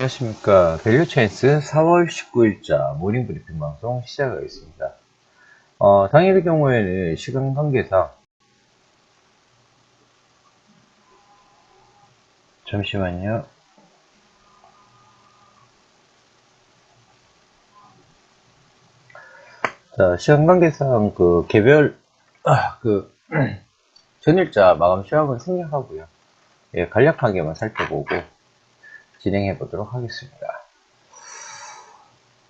안녕하십니까. 밸류체인스 4월 19일자 모닝 브리핑 방송 시작하겠습니다. 어, 당일의 경우에는 시간 관계상 잠시만요. 자, 시간 관계상 그 개별 아, 그 전일자 마감 시황은 생략하고요. 예, 간략하게만 살펴보고 진행해 보도록 하겠습니다.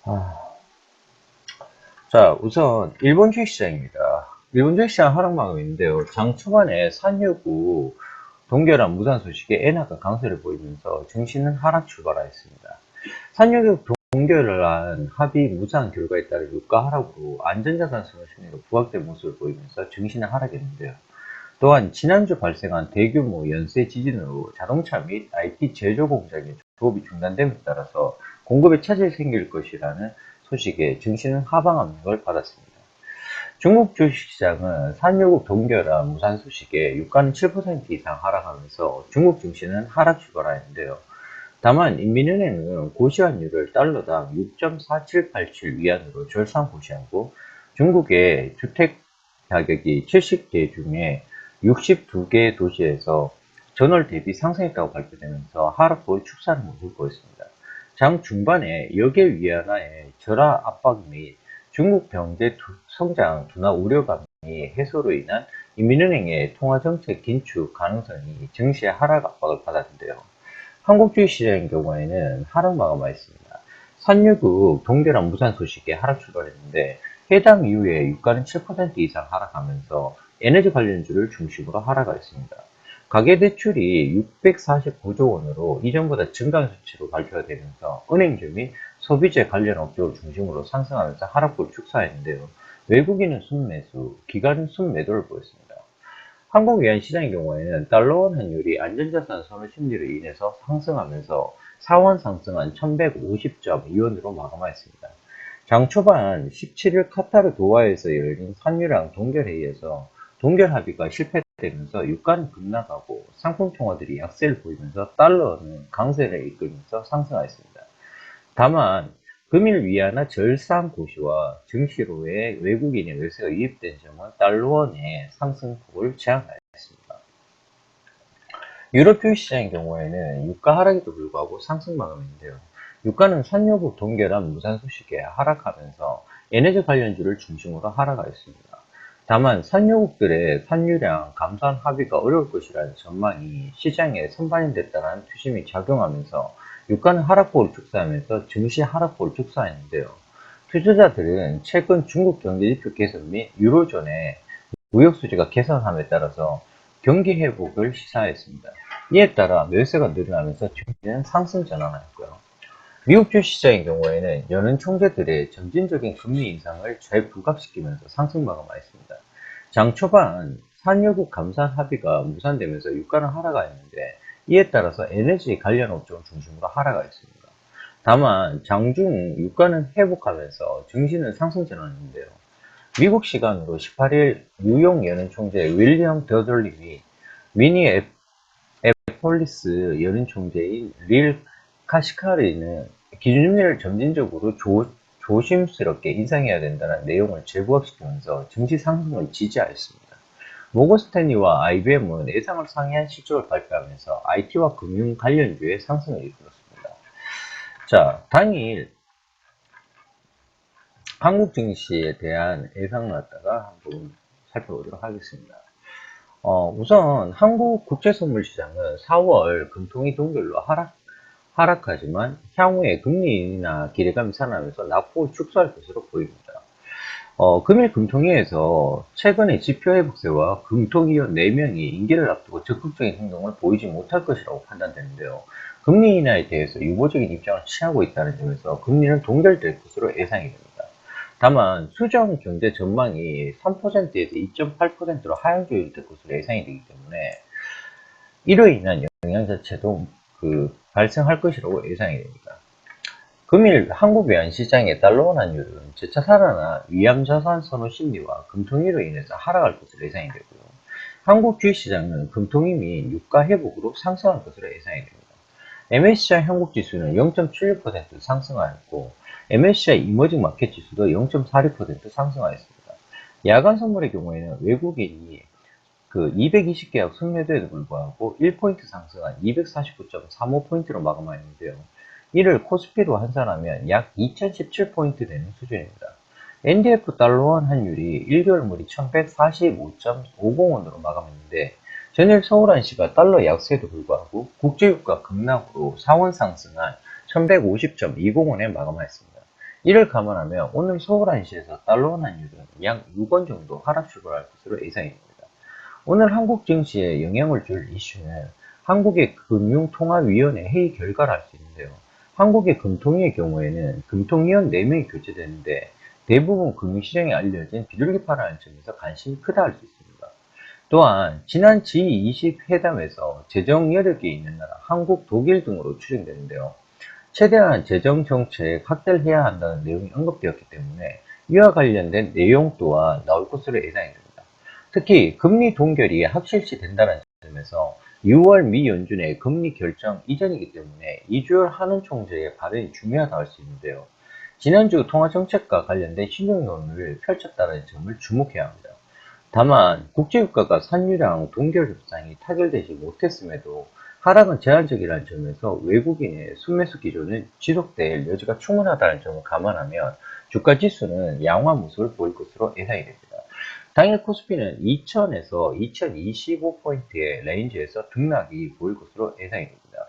아. 자, 우선 일본 주식시장입니다. 일본 주식시장 하락 마감인데요. 장 초반에 산유구 동결한 무단 소식에 엔화가 강세를 보이면서 증시는 하락 출발하였습니다. 산유국 동결한 합의 무산 결과에 따른 유가 하락으로 안전자산 선호 심리가 부각된 모습을 보이면서 증시는 하락했는데요. 또한 지난주 발생한 대규모 연쇄 지진으로 자동차 및 IT 제조 공장의 조업이 중단됨에 따라서 공급에 차질이 생길 것이라는 소식에 증시는 하방 압력을 받았습니다. 중국 주식시장은 산유국 동결한 무산 소식에 유가는 7% 이상 하락하면서 중국 증시는 하락 출발하였는데요. 다만 인민은행은 고시환율을 달러당 6.4787 위안으로 절상 고시하고 중국의 주택 가격이 70개 중에 62개 도시에서 전월 대비 상승했다고 발표되면서 하락폭을 축소하는 모습을 보였습니다. 장 중반에 역의 위안화의 절하 압박 및 중국 경제 성장 둔화 우려감이 해소로 인한 인민은행의 통화정책 긴축 가능성이 증시의 하락 압박을 받았는데요. 한국 주식시장의 경우에는 하락 마감하였습니다. 산유국 동결한 무산 소식에 하락 출발했는데 해당 이후에 유가는 7% 이상 하락하면서 에너지 관련주를 중심으로 하락하였습니다. 가계대출이 649조 원으로 이전보다 증가한 수치로 발표가 되면서 은행주 및 소비재 관련 업종을 중심으로 상승하면서 하락폭을 축소했는데요. 외국인은 순매수, 기관은 순매도를 보였습니다. 한국 외환 시장의 경우에는 달러원 환율이 안전자산 선호 심리로 인해서 상승하면서 사원 상승한 1150점 이원으로 마감하였습니다. 장 초반 17일 카타르 도하에서 열린 산유랑 동결회의에서 동결 합의가 실패되면서 유가는 급락하고 상품 통화들이 약세를 보이면서 달러는 강세를 이끌면서 상승하였습니다. 다만 금일 위안화 절상 고시와 증시로의 외국인의 외세가 유입된 점은 달러원의 상승폭을 제한하였습니다. 유럽 주식시장의 경우에는 유가 하락에도 불구하고 상승 마감인데요. 유가는 산유국 동결한 무산 소식에 하락하면서 에너지 관련주를 중심으로 하락하였습니다. 다만 산유국들의 산유량 감산 합의가 어려울 것이라는 전망이 시장에 선반영됐다는 투심이 작용하면서 유가는 하락폭을 축소하면서 증시 하락폭을 축소했는데요. 투자자들은 최근 중국 경제 지표 개선 및 유로존의 무역 수지가 개선함에 따라서 경기 회복을 시사했습니다. 이에 따라 매수가 늘어나면서 증시는 상승 전환하였고요. 미국 주시장의 경우에는 연은 총재들의 점진적인 금리 인상을 재부각시키면서 상승 마감하였습니다. 장 초반 산유국 감산 합의가 무산되면서 유가는 하락하였는데 이에 따라서 에너지 관련 업종 중심으로 하락하였습니다. 다만 장중 유가는 회복하면서 증시는 상승 전환인데요. 미국 시간으로 18일 뉴욕 연은 총재 윌리엄 더들림이 미니 에폴리스 연은 총재인 릴 카시카리는 기준금리를 점진적으로 조, 조심스럽게 인상해야 된다는 내용을 재부각시키면서 증시 상승을 지지하였습니다. 모건스탠리와 IBM은 예상을 상회한 실적을 발표하면서 IT와 금융 관련주의 상승을 이끌었습니다. 자, 당일 한국 증시에 대한 예상을 갖다가 한번 살펴보도록 하겠습니다. 어, 우선 한국 국제선물 시장은 4월 금통위 동결로 하락 하락하지만 향후에 금리 인하 기대감이 살아나면서 낙폭을 축소할 것으로 보입니다. 어, 금일 금통위에서 최근에 지표 회복세와 금통위원 4명이 임기를 앞두고 적극적인 행동을 보이지 못할 것이라고 판단되는데요. 금리 인하에 대해서 유보적인 입장을 취하고 있다는 점에서 금리는 동결될 것으로 예상이 됩니다. 다만 수정 경제 전망이 3%에서 2.8%로 하향 조율될 것으로 예상이 되기 때문에 이로 인한 영향 자체도 그 발생할 것이라고 예상이 됩니다. 금일 한국 외환시장의 달러 환율은 재차 살아나 위험 자산 선호 심리와 금통위로 인해서 하락할 것으로 예상이 되고요. 한국 주식시장은 금통위 및 유가 회복으로 상승할 것으로 예상이 됩니다. MSCI 한국 지수는 0.76% 상승하였고, MSCI 이머징 마켓 지수도 0.46% 상승하였습니다. 야간 선물의 경우에는 외국인이 그 220계약 순매도에도 불구하고 1포인트 상승한 249.35포인트로 마감하였는데요. 이를 코스피로 환산하면 약 2017포인트 되는 수준입니다. NDF 달러원 환율이 1개월물이 1145.50원으로 마감했는데 전일 서울한시가 달러 약세에도 불구하고 국제유가 급락으로 상원 상승한 1150.20원에 마감하였습니다. 이를 감안하면 오늘 서울한시에서 달러원 환율은 약 6원 정도 하락 출발할 것으로 예상됩니다. 오늘 한국 증시에 영향을 줄 이슈는 한국의 금융통화위원회 회의 결과를 알수 있는데요. 한국의 금통위의 경우에는 금통위원 4명이 교체되는데 대부분 금융시장에 알려진 비둘기파라는 점에서 관심이 크다 할 수 있습니다. 또한 지난 G20 회담에서 재정 여력이 있는 나라 한국, 독일 등으로 추정되는데요. 최대한 재정 정책 확대를 해야 한다는 내용이 언급되었기 때문에 이와 관련된 내용 또한 나올 것으로 예상이 됩니다. 특히 금리 동결이 확실시 된다는 점에서 6월 미 연준의 금리 결정 이전이기 때문에 이주열 하는 총재의 발언이 중요하다 할 수 있는데요. 지난주 통화정책과 관련된 신용론을 펼쳤다는 점을 주목해야 합니다. 다만 국제유가가 산유량 동결 협상이 타결되지 못했음에도 하락은 제한적이라는 점에서 외국인의 순매수 기조는 지속될 여지가 충분하다는 점을 감안하면 주가 지수는 양화 모습을 보일 것으로 예상이 됩니다. 당일 코스피는 2000에서 2025포인트의 레인지에서 등락이 보일 것으로 예상이 됩니다.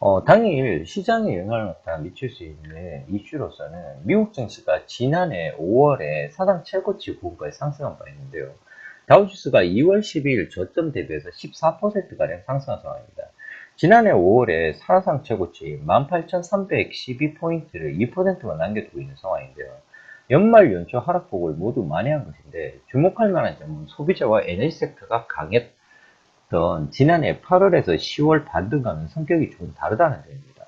어, 당일 시장에 영향을 미칠 수 있는 이슈로서는 미국 증시가 지난해 5월에 사상 최고치 부분까지 상승한 바 있는데요. 다우지수가 2월 12일 저점 대비해서 14%가량 상승한 상황입니다. 지난해 5월에 사상 최고치 18,312포인트를 2%만 남겨두고 있는 상황인데요. 연말 연초 하락폭을 모두 만회한 것인데 주목할 만한 점은 소비자와 에너지 섹터가 강했던 지난해 8월에서 10월 반등과는 성격이 좀 다르다는 점입니다.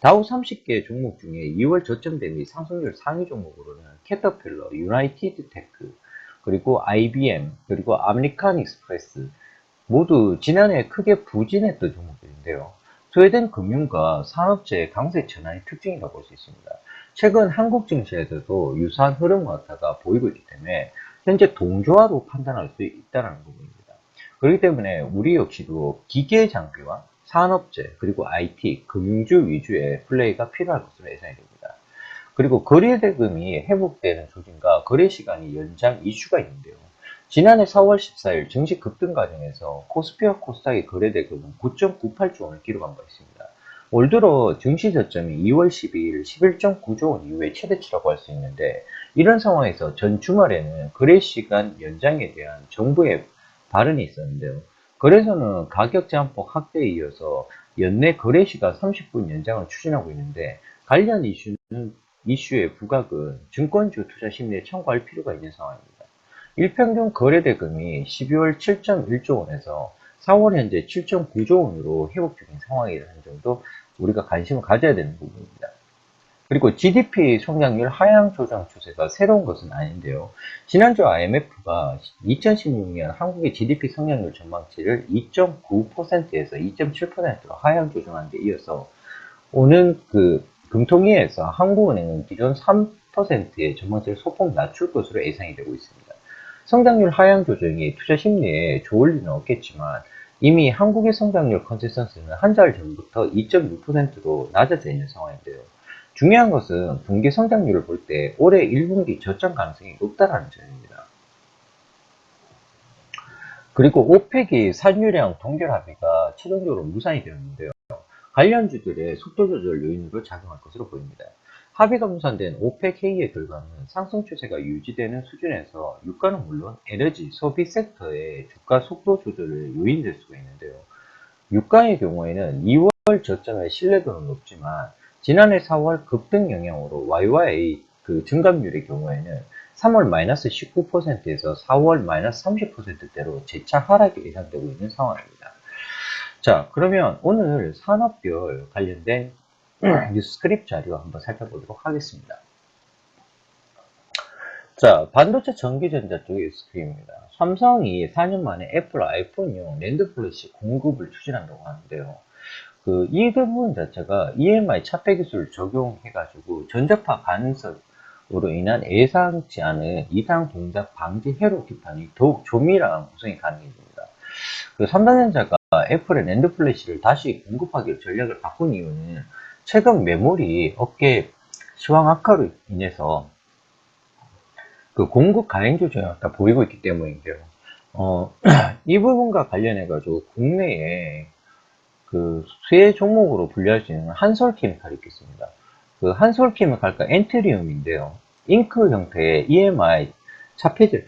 다우 30개 종목 중에 2월 저점 대비 상승률 상위 종목으로는 캐터필러, 유나이티드 테크, 그리고 IBM, 그리고 아메리칸 익스프레스 모두 지난해 크게 부진했던 종목들인데요. 소외된 금융과 산업재해 강세 전환이 특징이라고 볼 수 있습니다. 최근 한국 증시에서도 유사한 흐름 같다가 보이고 있기 때문에 현재 동조화로 판단할 수 있다는 부분입니다. 그렇기 때문에 우리 역시도 기계 장비와 산업재 그리고 IT, 금융주 위주의 플레이가 필요할 것으로 예상이 됩니다. 그리고 거래 대금이 회복되는 조짐과 거래 시간이 연장 이슈가 있는데요. 지난해 4월 14일 증시 급등 과정에서 코스피와 코스닥의 거래 대금은 9.98조 원을 기록한 바 있습니다. 올 들어 증시 저점이 2월 12일 11.9조 원 이후에 최대치라고 할 수 있는데 이런 상황에서 전 주말에는 거래 시간 연장에 대한 정부의 발언이 있었는데요. 거래소는 가격 제한폭 확대에 이어서 연내 거래 시간 30분 연장을 추진하고 있는데 관련 이슈는 이슈의 부각은 증권주 투자 심리에 참고할 필요가 있는 상황입니다. 일평균 거래 대금이 12월 7.1조 원에서 4월 현재 7.9조 원으로 회복 중인 상황이라는 점도 우리가 관심을 가져야 되는 부분입니다. 그리고 GDP 성장률 하향 조정 추세가 새로운 것은 아닌데요. 지난주 IMF가 2016년 한국의 GDP 성장률 전망치를 2.9%에서 2.7%로 하향 조정한 데 이어서 오는 그 금통위에서 한국은행은 기존 3%의 전망치를 소폭 낮출 것으로 예상이 되고 있습니다. 성장률 하향 조정이 투자 심리에 좋을 리는 없겠지만 이미 한국의 성장률 컨센서스는 한 달 전부터 2.6%로 낮아져 있는 상황인데요. 중요한 것은 분기 성장률을 볼 때 올해 1분기 저점 가능성이 높다는 점입니다. 그리고 오펙이 산유량 동결 합의가 최종적으로 무산이 되었는데요. 관련주들의 속도 조절 요인으로 작용할 것으로 보입니다. 합의가 무산된 오펙 회의의 결과는 상승 추세가 유지되는 수준에서 유가는 물론 에너지, 소비 섹터의 주가 속도 조절을 요인될 수가 있는데요. 유가의 경우에는 2월 저점의 신뢰도는 높지만 지난해 4월 급등 영향으로 YY 그 증감률의 경우에는 3월 마이너스 19%에서 4월 마이너스 30%대로 재차 하락이 예상되고 있는 상황입니다. 자, 그러면 오늘 산업별 관련된 뉴스 스크립 자료 한번 살펴보도록 하겠습니다. 자, 반도체 전기전자 쪽의 스크립입니다. 삼성이 4년 만에 애플 아이폰용 랜드 플래시 공급을 추진한다고 하는데요. 그 이 부분 자체가 EMI 차폐 기술을 적용해가지고 전자파 간섭으로 인한 예상치 않은 이상 동작 방지 회로 기판이 더욱 조밀한 구성이 가능해집니다. 그 삼성전자가 애플의 랜드 플래시를 다시 공급하기로 전략을 바꾼 이유는 최근 메모리 업계 시황 악화로 인해서 그 공급 가행 조정이 보이고 있기 때문인데요. 어, 이 부분과 관련해가지고 국내에 그 수혜 종목으로 분류할 수 있는 한솔 케미칼이 있겠습니다. 그 한솔 케미칼과 엔트리움인데요. 잉크 형태의 EMI 차폐제를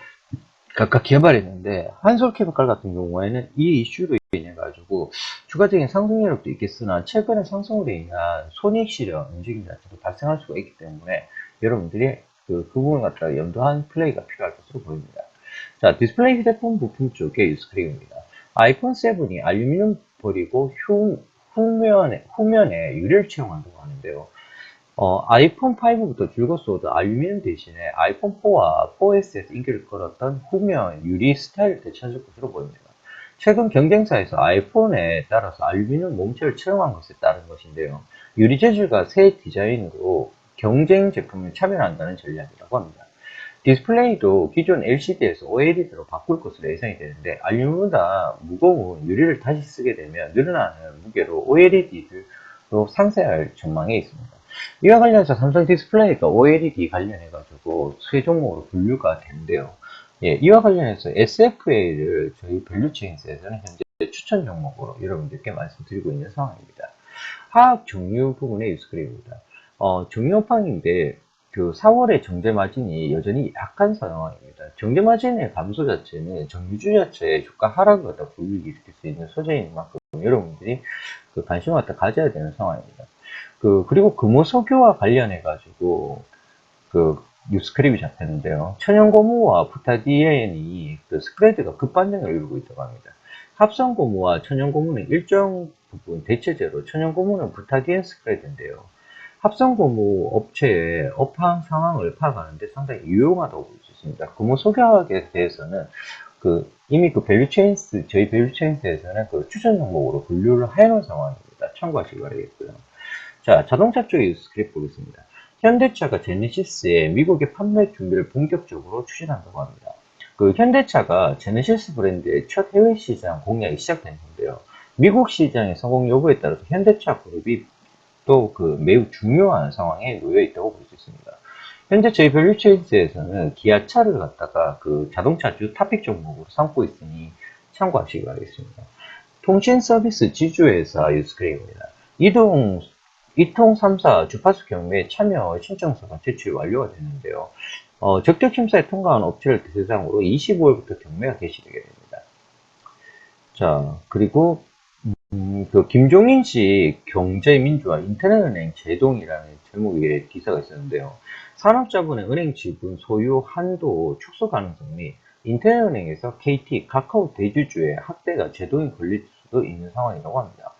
각각 개발했는데 한솔 케미칼 같은 경우에는 이 이슈로 인해 가지고 추가적인 상승 여력도 있겠으나 최근에 상승으로 인한 손익 실현 움직임 자체도 발생할 수가 있기 때문에 여러분들이 그, 그 부분을 갖다가 염두한 플레이가 필요할 것으로 보입니다. 자, 디스플레이 휴대폰 부품 쪽의 유스크림입니다. 아이폰 7이 알루미늄 버리고 후, 후면에, 후면에 유리를 채용한다고 하는데요. 어, 아이폰 5부터 줄거스워도 알루미늄 대신에 아이폰 4와 4S에서 인기를 끌었던 후면 유리 스타일을 되찾을 것으로 보입니다. 최근 경쟁사에서 아이폰에 따라서 알루미늄 몸체를 채용한 것에 따른 것인데요. 유리 재질과 새 디자인으로 경쟁 제품을 차별한다는 전략이라고 합니다. 디스플레이도 기존 LCD에서 OLED로 바꿀 것으로 예상이 되는데 알루미늄보다 무거운 유리를 다시 쓰게 되면 늘어나는 무게로 OLED로 상세할 전망에 있습니다. 이와 관련해서 삼성 디스플레이가 OLED 관련해가지고 수혜 종목으로 분류가 되는데요. 예, 이와 관련해서 SFA를 저희 밸류체인스에서는 현재 추천 종목으로 여러분들께 말씀드리고 있는 상황입니다. 화학 종류 부분의 유스크림입니다. 어, 종료팡인데 그 4월의 정제 마진이 여전히 약한 상황입니다. 정제 마진의 감소 자체는 정유주 자체의 주가 하락을 갖다 불일으킬 수 있는 소재인 만큼 여러분들이 그 관심을 갖다 가져야 되는 상황입니다. 그 그리고 금호석유와 관련해 가지고 그 뉴스크립이 잡혔는데요. 천연고무와 부타디엔이 그 스프레드가 급반등을 이루고 있다고 합니다. 합성고무와 천연고무는 일정 부분 대체제로 천연고무는 부타디엔 스프레드인데요. 합성고무 업체의 업황 상황을 파악하는데 상당히 유용하다고 볼 수 있습니다. 금호석유학에 대해서는 그 이미 그 밸류체인스 저희 밸류체인스에서는 그 추천 종목으로 분류를 해놓은 상황입니다. 참고하시기 바라겠고요. 자, 자동차 쪽의 스크립 보겠습니다. 현대차가 제네시스의 미국의 판매 준비를 본격적으로 추진한다고 합니다. 그 현대차가 제네시스 브랜드의 첫 해외 시장 공략이 시작됐는데요. 미국 시장의 성공 여부에 따라서 현대차 그룹이 또 그 매우 중요한 상황에 놓여 있다고 볼 수 있습니다. 현재 저희 밸류체인스에서는 기아차를 갖다가 그 자동차 주 타픽 종목으로 삼고 있으니 참고하시기 바라겠습니다. 통신 서비스 지주회사 유스크레입니다. 이동 이통 3사 주파수 경매 참여 신청서가 제출 완료가 됐는데요. 어, 적격 심사에 통과한 업체를 대상으로 25일부터 경매가 개시되게 됩니다. 자, 그리고 음, 그 김종인 씨 경제민주화 인터넷은행 제동이라는 제목의 기사가 있었는데요. 산업자본의 은행 지분 소유 한도 축소 가능성 및 인터넷은행에서 KT, 카카오 대주주의 확대가 제동이 걸릴 수도 있는 상황이라고 합니다.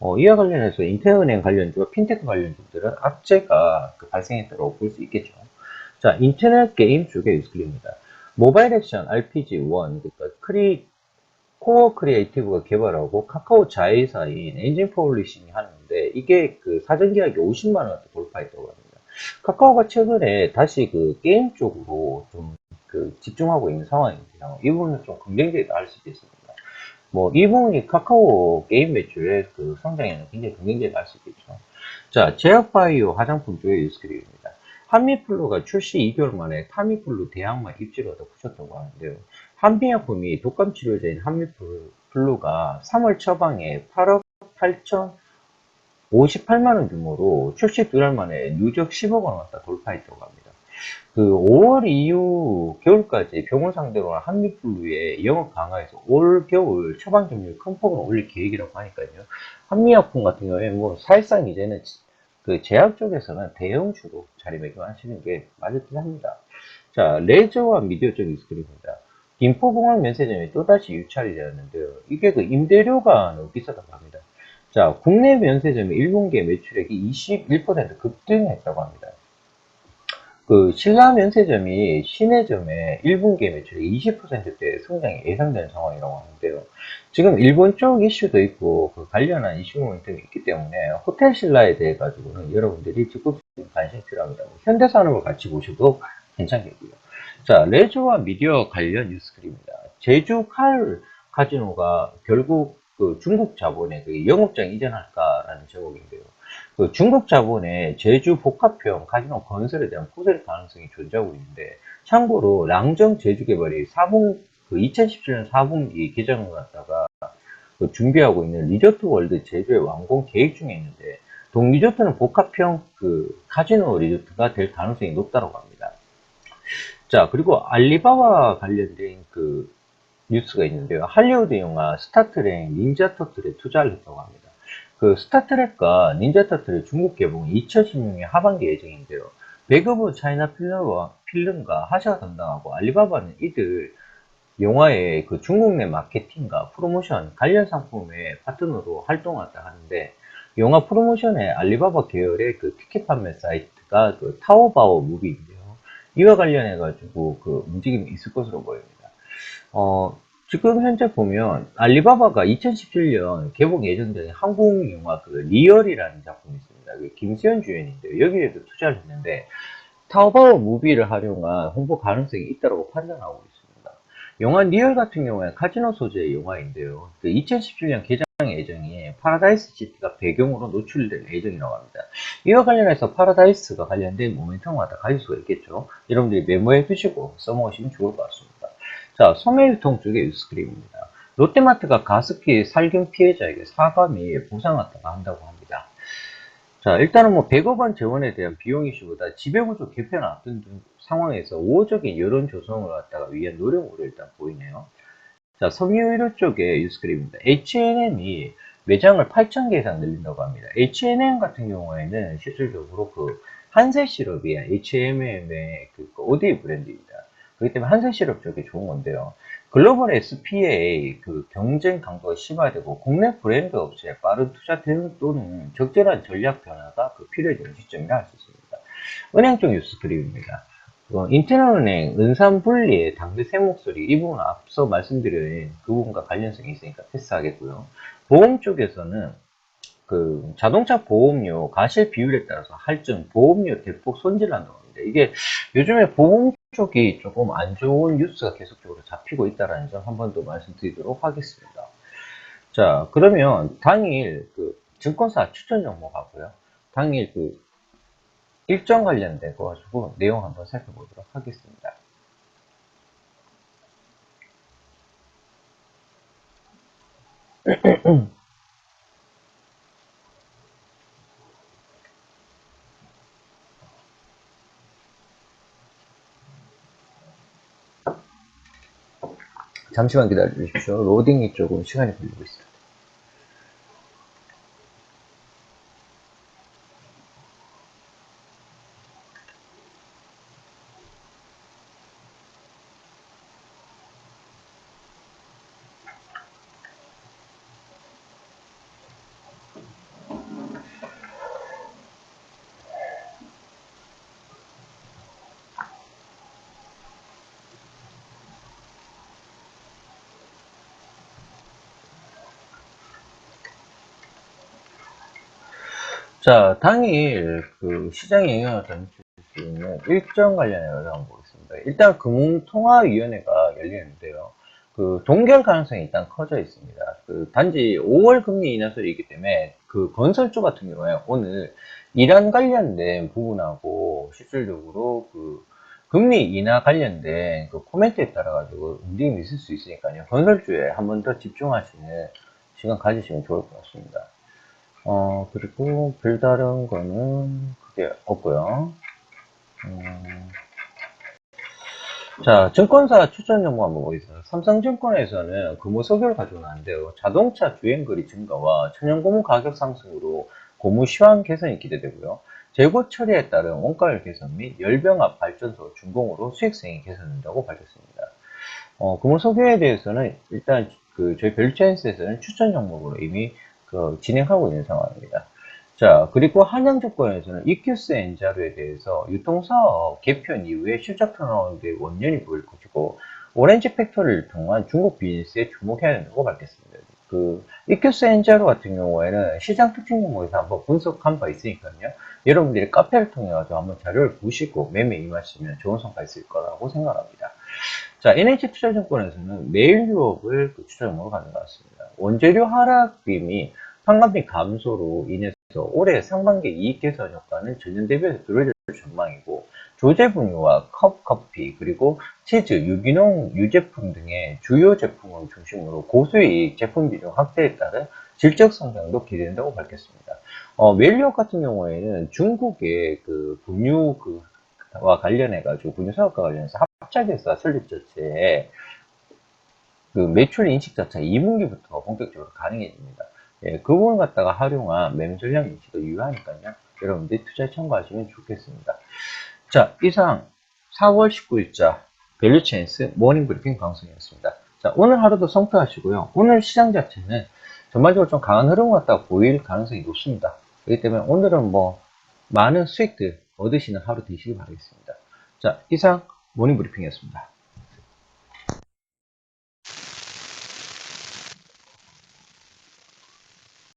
어, 이와 관련해서 인터넷은행 관련주와 핀테크 관련주들은 악재가 그 발생했다고 볼 수 있겠죠. 자, 인터넷 게임 쪽의 뉴스클입니다. 모바일 액션 RPG1, 그러니까 크리, 코어 크리에이티브가 개발하고 카카오 자회사인 엔진 퍼블리싱이 하는데 이게 그 사전 계약이 50만 원 돌파했다고 합니다. 카카오가 최근에 다시 그 게임 쪽으로 좀 그 집중하고 있는 상황인데요. 이 부분은 좀 긍정적이다 할수 있겠습니다. 뭐, 이 부분이 카카오 게임 매출의 그 성장에는 굉장히 긍정적이 할수 있겠죠. 자, 제약바이오 화장품 쪽의 뉴스크립입니다. 한미플루가 출시 2개월 만에 타미플루 대항마 입지를 얻어 붙였다고 하는데요. 한미약품이 독감 치료제인 한미플루가 3월 처방에 8억 8천 58만원 규모로 출시 두 달 만에 누적 10억 원 갖다 돌파했다고 합니다. 그 5월 이후 겨울까지 병원 상대로 한미플루의 영업 강화해서 올 겨울 처방 점유율 큰 폭으로 올릴 계획이라고 하니까요. 한미약품 같은 경우에 뭐 사실상 이제는 그 제약 쪽에서는 대형주로 자리매김하시는 게 맞을 듯 합니다. 자, 레저와 미디어 쪽이 스크립입니다. 김포공항 면세점이 또다시 유찰이 되었는데요. 이게 그 임대료가 너무 비싸다고 합니다. 자, 국내 면세점의 1분기 매출액이 21% 급등했다고 합니다. 그 신라 면세점이 시내점의 1분기 매출의 20%대 성장이 예상되는 상황이라고 하는데요. 지금 일본 쪽 이슈도 있고 그 관련한 이슈 모멘텀이 있기 때문에 호텔 신라에 대해 가지고는 여러분들이 적극적인 관심이 필요합니다. 현대 산업을 같이 보셔도 괜찮겠고요. 자, 레저와 미디어 관련 뉴스글입니다. 제주 칼 카지노가 결국 그 중국 자본에 그 영업장 이전할까라는 제목인데요. 그 중국 자본의 제주 복합형 카지노 건설에 대한 포설 가능성이 존재하고 있는데 참고로 랑정 제주 개발이 4분 그 2017년 4분기 개장을 갖다가 그 준비하고 있는 리조트 월드 제주의 완공 계획 중에 있는데 동 리조트는 복합형 그 카지노 리조트가 될 가능성이 높다고 합니다. 자 그리고 알리바바 관련된 그 뉴스가 있는데요. 할리우드 영화 스타트랙 닌자 터틀에 투자를 했다고 합니다. 그 스타트랙과 닌자 터틀의 중국 개봉은 2016년 하반기 예정인데요. 배그브 차이나 필름과, 필름과 하샤가 담당하고 알리바바는 이들 영화의 그 중국 내 마케팅과 프로모션 관련 상품의 파트너로 활동한다 하는데 영화 프로모션에 알리바바 계열의 그 티켓 판매 사이트가 그 타오바오 무비인데요. 이와 관련해 가지고 그 움직임이 있을 것으로 보입니다. 어, 지금 현재 보면 알리바바가 2017년 개봉 예정된 한국 영화 그 리얼이라는 작품이 있습니다. 그 김수현 주연인데요. 여기에도 투자를 했는데 타오바오 무비를 활용한 홍보 가능성이 있다고 판단하고 있습니다. 영화 리얼 같은 경우에 카지노 소재의 영화인데요. 그 2017년 개장 예정이 파라다이스 시티가 배경으로 노출될 예정이라고 합니다. 이와 관련해서 파라다이스가 관련된 모멘텀을 다 가질 수가 있겠죠. 여러분들이 메모해 두시고 써먹으시면 좋을 것 같습니다. 자, 소매유통 쪽의 뉴스그림입니다. 롯데마트가 가습기 살균 피해자에게 사과 및 보상하다가 한다고 합니다. 자, 일단은 뭐 100억 원 재원에 대한 비용 이슈보다 지배구조 개편 앞둔 상황에서 우호적인 여론 조성을 갖다가 위한 노력으로 일단 보이네요. 자, 섬유의료 쪽의 뉴스그림입니다. H&M이 매장을 8,000개 이상 늘린다고 합니다. H&M 같은 경우에는 실질적으로 그 한세 시럽이 H&M의 그 OD 브랜드입니다. 그렇기 때문에 한세 시럽 쪽이 좋은 건데요. 글로벌 SPA 그 경쟁 강도가 심화되고 국내 브랜드 업체에 빠른 투자 대응 또는 적절한 전략 변화가 그 필요해지는 시점이라 할 수 있습니다. 은행 쪽 뉴스 그림입니다. 어, 인터넷은행 은산 분리의 당대 세 목소리 이 부분은 앞서 말씀드린 그 부분과 관련성이 있으니까 패스하겠고요. 보험 쪽에서는 그 자동차 보험료 가실 비율에 따라서 할증 보험료 대폭 손질한다고 합니다. 이게 요즘에 보험 쪽이 조금 안 좋은 뉴스가 계속적으로 잡히고 있다는 점 한 번 더 말씀드리도록 하겠습니다. 자, 그러면 당일 그 증권사 추천 정보 가고요. 당일 그 일정 관련된 거 가지고 내용 한번 살펴보도록 하겠습니다. 잠시만 기다려 주십시오. 로딩이 조금 시간이 걸리고 있어요. 자, 당일 그 시장에 영향을 던질 수 있는 일정 관련해서 한번 보겠습니다. 일단 금융통화위원회가 열리는데요. 그 동결 가능성이 일단 커져 있습니다. 그 단지 5월 금리 인하설이기 때문에 그 건설주 같은 경우에 오늘 이란 관련된 부분하고 실질적으로 그 금리 인하 관련된 그 코멘트에 따라 가지고 움직임이 있을 수 있으니까요. 건설주에 한 번 더 집중하시는 시간 가지시면 좋을 것 같습니다. 어, 그리고 별다른 거는 그게 없고요. 음, 자, 증권사 추천 정보 한번 보겠습니다. 삼성증권에서는 금호 소개를 가지고 나는데요. 자동차 주행거리 증가와 천연고무 가격 상승으로 고무 시황 개선이 기대되고요. 재고 처리에 따른 원가율 개선 및 열병합 발전소 준공으로 수익성이 개선된다고 밝혔습니다. 어, 금호 소개에 대해서는 일단 그 저희 벨체인스에서는 추천 종목으로 이미 그 진행하고 있는 상황입니다. 자, 그리고 한양증권에서는 EQS 엔자로에 대해서 유통사업 개편 이후에 실적 턴어라운드의 원년이 보일 것이고, 오렌지 팩토리를 통한 중국 비즈니스에 주목해야 된다고 밝혔습니다. 그, EQS 엔자로 같은 경우에는 시장 특징 종목에서 한번 분석한 바 있으니까요. 여러분들이 카페를 통해 가지고 한번 자료를 보시고 매매 임하시면 좋은 성과 있을 거라고 생각합니다. 자, NH투자증권에서는 매일 유업을 그 추천으로 가져갔습니다. 원재료 하락빔이 상반기 감소로 인해서 올해 상반기 이익 개선 효과는 전년 대비해서 줄어들 전망이고 조제 분유와 컵 커피 그리고 치즈, 유기농 유제품 등의 주요 제품을 중심으로 고수익 제품 비중 확대에 따른 질적 성장도 기대된다고 밝혔습니다. 어, 멜리업 같은 경우에는 중국의 그 분유 그와 관련해 가지고 분유 사업과 관련해서 합작회사 설립 자체에 그 매출 인식 자체가 2분기부터 본격적으로 가능해집니다. 예, 그 부분 갖다가 활용한 매매 전략 인식도 유효하니까요. 여러분들이 투자에 참고하시면 좋겠습니다. 자, 이상 4월 19일자 밸류체인스 모닝 브리핑 방송이었습니다. 자, 오늘 하루도 성투하시고요. 오늘 시장 자체는 전반적으로 좀 강한 흐름 같다 보일 가능성이 높습니다. 그렇기 때문에 오늘은 뭐 많은 수익들 얻으시는 하루 되시길 바라겠습니다. 자, 이상 모닝 브리핑이었습니다.